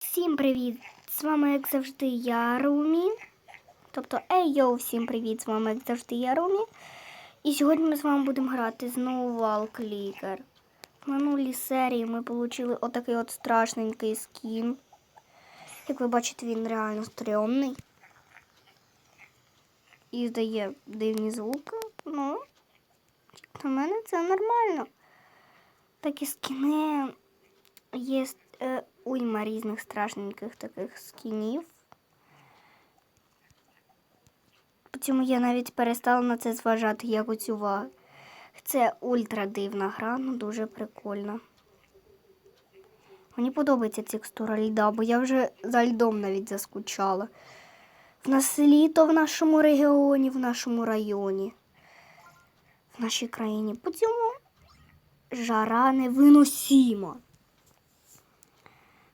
Всім привіт! З вами, як завжди, я Румі. Тобто, ей йоу, всім привіт! З вами, як завжди, я Румі. І сьогодні ми з вами будемо грати знову Лікар. В минулій серії ми отримали отакий от страшненький скін. Як ви бачите, він реально стрьомний. І здає дивні звуки. Ну, для мене це нормально. Такі скіни є е, уйма різних страшненьких таких скінів. Потім я навіть перестала на це зважати якось уваги. Це ультра дивна гра, ну дуже прикольна. Мені подобається текстура льда, бо я вже за льдом навіть заскучала. В нас літо в нашому регіоні, в нашому районі, в нашій країні. По цьому жара невиносима.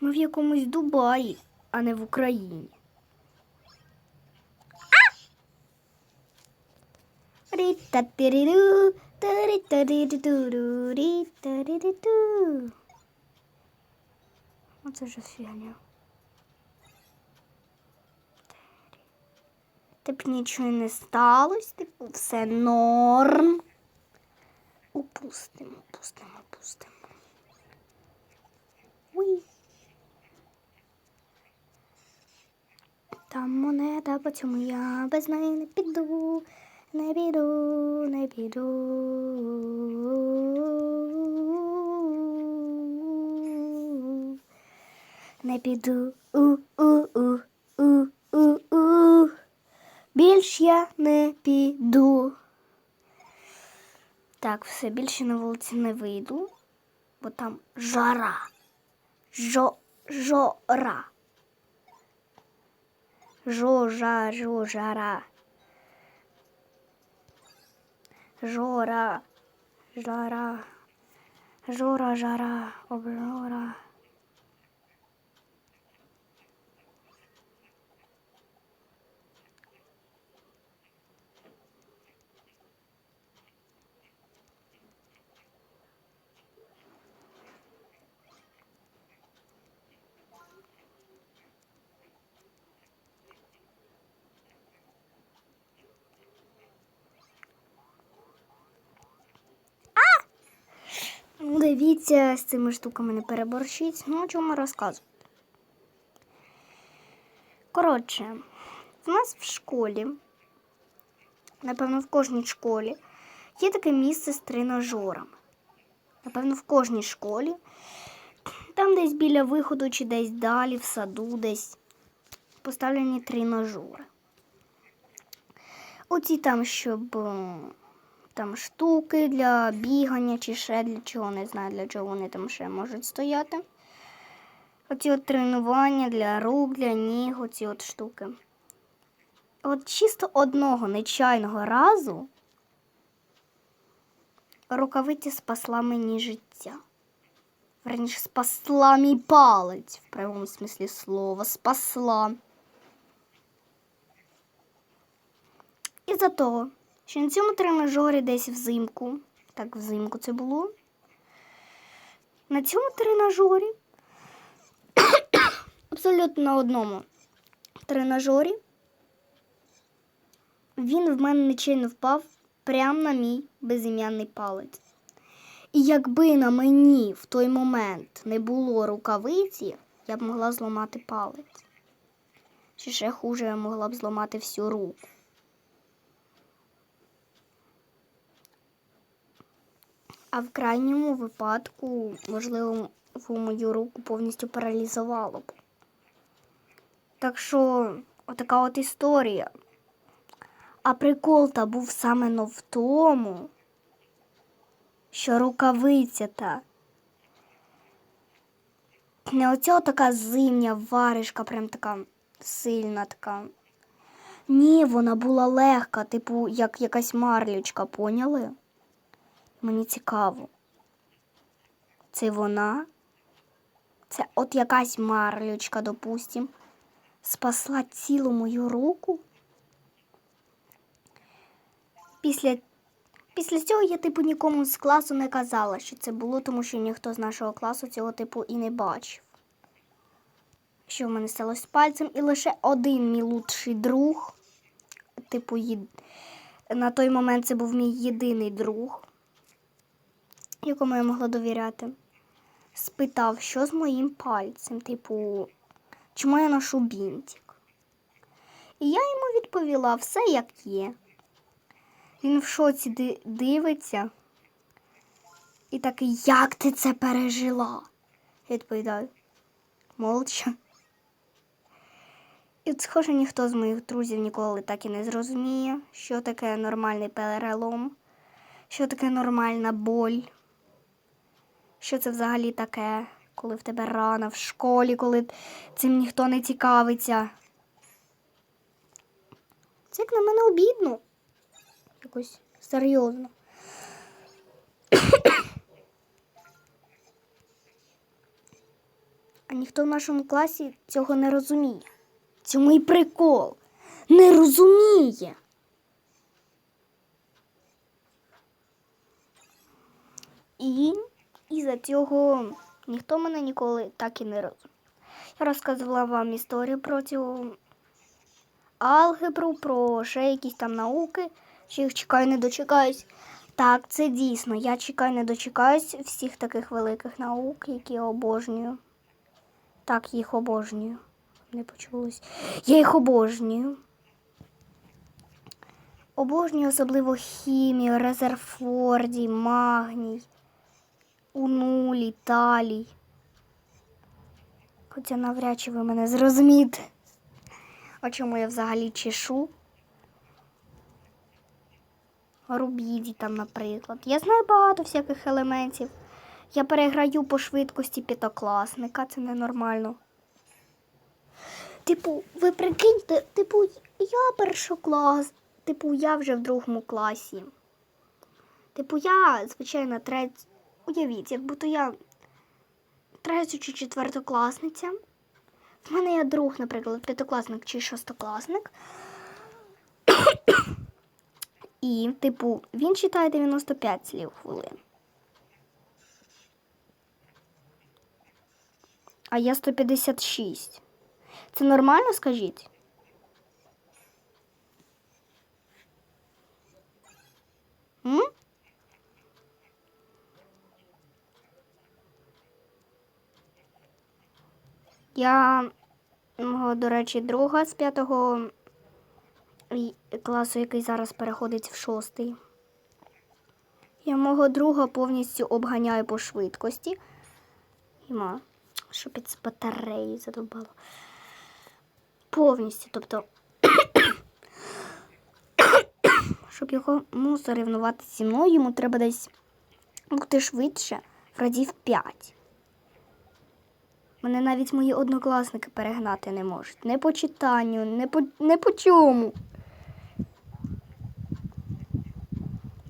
Ми в якомусь Дубаї, а не в Україні. Оце ж фігня. Типу нічого не сталося, типу все норм. Упустимо, упустимо, упустимо. Там монета, по цьому я без неї не піду, не піду, не піду. Не піду. У, у, у, у, у, у. Більш я не піду. Так, все більше на вулиці не вийду, бо там жара. Жо, жора. Жожа, жожара. Жора, жара. Жора, жара, обжора. Ну, дивіться, з цими штуками не переборщіть. Ну, чому розказувати. Коротше, в нас в школі, напевно, в кожній школі, є таке місце з тренажерами. Напевно, в кожній школі. Там десь біля виходу чи десь далі, в саду, десь поставлені тренажери. Оці там, щоб е, там штуки для бігання чи ще для чого, не знаю, для чого вони там ще можуть стояти. Оці от тренування для рук, для ніг, оці от штуки. От чисто одного нечайного разу рукавиця спасла мені життя. Верніше, спасла мій палець в прямому смислі слова. Спасла. Із-за того, що на цьому тренажері десь взимку, так взимку це було. На цьому тренажері, абсолютно на одному тренажері, він в мене нечайно впав прямо на мій безім'яний палець. І якби на мені в той момент не було рукавиці, я б могла зламати палець. Чи ще хуже, я могла б зламати всю руку. А в крайньому випадку, можливо, мою руку повністю паралізувало б. Так що, отака от історія. А прикол та був саме но в тому, що рукавиця та не оця така зимня варишка, прям така сильна така. Ні, вона була легка, типу, як якась марлючка, поняли? Мені цікаво. Це вона? Це от якась марлючка, допустим, спасла цілу мою руку. Після, після цього я, типу, нікому з класу не казала, що це було, тому що ніхто з нашого класу цього типу і не бачив. що в мене сталося з пальцем, і лише один мій лучший друг, типу, на той момент це був мій єдиний друг, якому я могла довіряти, спитав, що з моїм пальцем, типу, чому я ношу бінтик. І я йому відповіла все як є. Він в шоці дивиться. І такий, як ти це пережила? Відповідаю, молча. І схоже, ніхто з моїх друзів ніколи так і не зрозуміє, що таке нормальний перелом, що таке нормальна боль, що це взагалі таке, коли в тебе рана в школі, коли цим ніхто не цікавиться. Це як на мене обідно. Якось серйозно. А ніхто в нашому класі цього не розуміє. Цьому і прикол. Не розуміє. І із-за цього ніхто мене ніколи так і не розумів. Я розказувала вам історію про цю алгебру, про ще якісь там науки, що їх чекаю, не дочекаюсь. Так, це дійсно. Я чекаю, не дочекаюсь всіх таких великих наук, які я обожнюю. Так, їх обожнюю. Не почулось. Я їх обожнюю. Обожнюю особливо хімію, Резерфордій, магній, унулій, талій. Хоча навряд чи ви мене зрозумієте. А чому я взагалі чешу? Рубіді там, наприклад. Я знаю багато всяких елементів. Я переграю по швидкості п'ятокласника, це ненормально. Типу, ви прикиньте, типу, я першоклас, типу, я вже в другому класі. Типу, я, звичайно, треть. Уявіть, як будто я третя чи четвертокласниця. В мене є друг, наприклад, п'ятокласник чи шостокласник. І, типу, він читає 95 слів хвилин. А я 156. Це нормально, скажіть? М? Я, мого, до речі, друга з п'ятого класу, який зараз переходить в шостий. Я мого друга повністю обганяю по швидкості. Іма, що під батареї задовбало. Повністю, тобто. Щоб його ну, соревнувати зі мною, йому треба десь бути швидше в разів 5. Мене навіть мої однокласники перегнати не можуть. Не по читанню, не по, не по чому.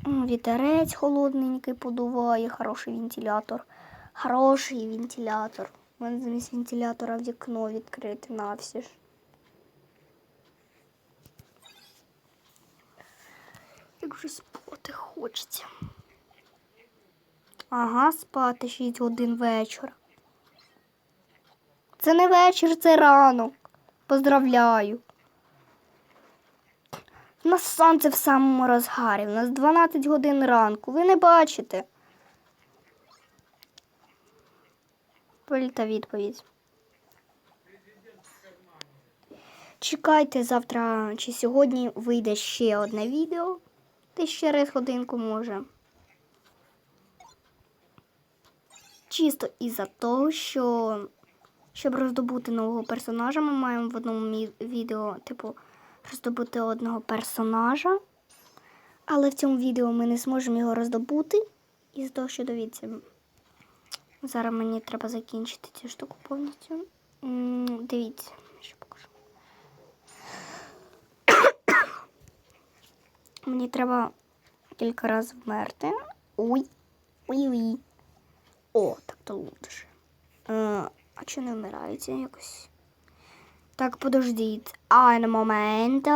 Вітерець холодненький подуває, хороший вентилятор. Хороший вентилятор. У мене замість вентилятора вікно відкрите навсі ж. Як же спати хочеться. Ага, спати 6 годин вечора. Це не вечір, це ранок. Поздравляю. У нас сонце в самому розгарі. У нас 12 годин ранку. Ви не бачите. Політа відповідь. Чекайте завтра чи сьогодні вийде ще одне відео. Десь через годинку може. Чисто із-за того, що щоб роздобути нового персонажа, ми маємо в одному відео, типу, роздобути одного персонажа. Але в цьому відео ми не зможемо його роздобути. Із-за того, що дивіться. Зараз мені треба закінчити цю штуку повністю. Дивіться, що покажу. Мені треба кілька разів вмерти. Ой. Ой-ой. О, так то лучше. А чи не вмирається якось? Так, подождіть. А момент.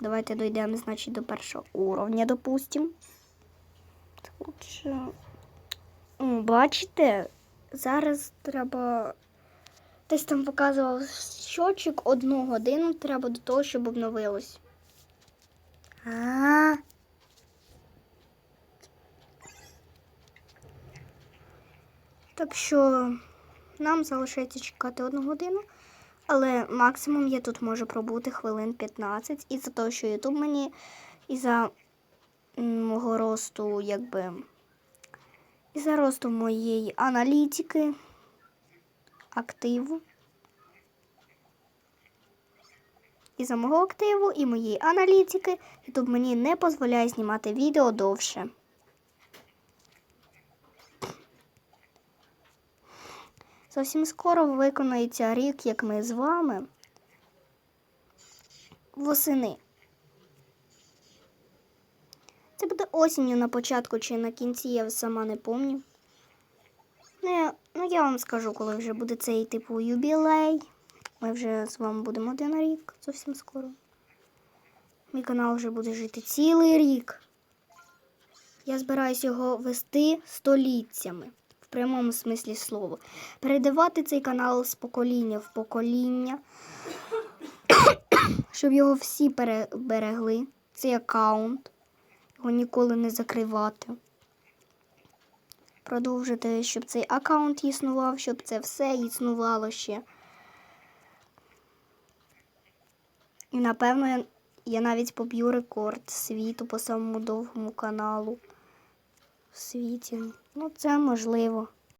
Давайте дійдемо, значить, до першого уровня, допустим. Так, Лучше. О, бачите? зараз треба. Десь там показував щочик одну годину треба до того, щоб обновилось. А. Так що нам залишається чекати одну годину, але максимум я тут можу пробути хвилин 15. І за того, що Ютуб мені і за мого росту, якби. І за росту моєї аналітики, активу. І за мого активу і моєї аналітики YouTube мені не дозволяє знімати відео довше. Зовсім скоро виконається рік, як ми з вами восени. Це буде осінню на початку чи на кінці, я сама не пам'ятаю. Ну, я, ну, я вам скажу, коли вже буде цей типу юбілей. Ми вже з вами будемо один рік зовсім скоро. Мій канал вже буде жити цілий рік. Я збираюсь його вести століттями в прямому смислі слова. Передавати цей канал з покоління в покоління, щоб його всі переберегли. Цей аккаунт. Його ніколи не закривати. Продовжити, щоб цей аккаунт існував, щоб це все існувало ще. І напевно я, навіть поб'ю рекорд світу по самому довгому каналу світі. Ну, це можливо.